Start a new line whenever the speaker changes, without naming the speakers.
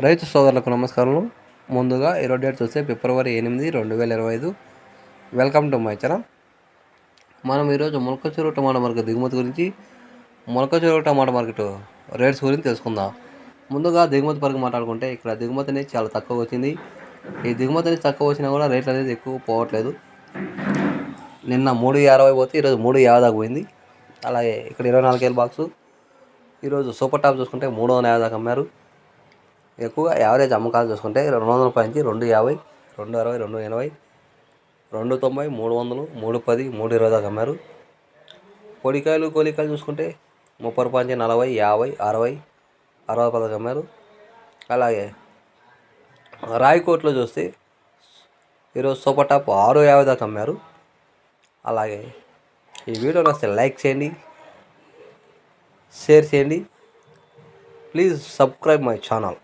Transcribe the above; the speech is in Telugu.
రైతు సోదరులకు నమస్కారం ముందుగా ఈరోజు డేట్ చూస్తే ఫిబ్రవరి ఎనిమిది రెండు వేల ఇరవై ఐదు. Welcome to my channel. మనం ఈరోజు మొలక చెరువు టమాటా మార్కెట్ దిగుమతి గురించి మొలక చెరువు టమాటా మార్కెట్ రేట్స్ గురించి తెలుసుకుందాం. ముందుగా దిగుమతి పరకు మాట్లాడుకుంటే ఇక్కడ దిగుమతి అనేది చాలా తక్కువ వచ్చింది. ఈ దిగుమతి అనేది తక్కువ వచ్చినా కూడా రేట్లు అనేది ఎక్కువ పోవట్లేదు. నిన్న మూడు అరవై పోతే ఈరోజు మూడు యాభై దాకా పోయింది. అలాగే ఇక్కడ ఇరవై నాలుగు వేల బాక్సు. ఈరోజు సూపర్ టాప్ చూసుకుంటే మూడు వందల యాభై దాకా అమ్మారు. ఎక్కువగా యావరేజ్ అమ్మకాలు చూసుకుంటే రెండు వందల రూపాయల నుంచి రెండు యాభై రెండు అరవై రెండు ఎనభై రెండు తొంభై మూడు వందలు మూడు పది మూడు ఇరవై దాకా అమ్మారు. పొడికాయలు కోలికాయలు చూసుకుంటే ముప్పై రూపాయల నుంచి నలభై యాభై అరవై అరవై పదకి అమ్మారు. అలాగే రాయకోట్లో చూస్తే ఈరోజు సూపర్ టాప్ ఆరు యాభై దాకా అమ్మారు. అలాగే ఈ వీడియో వస్తే లైక్ చేయండి షేర్ చేయండి. Please subscribe my channel.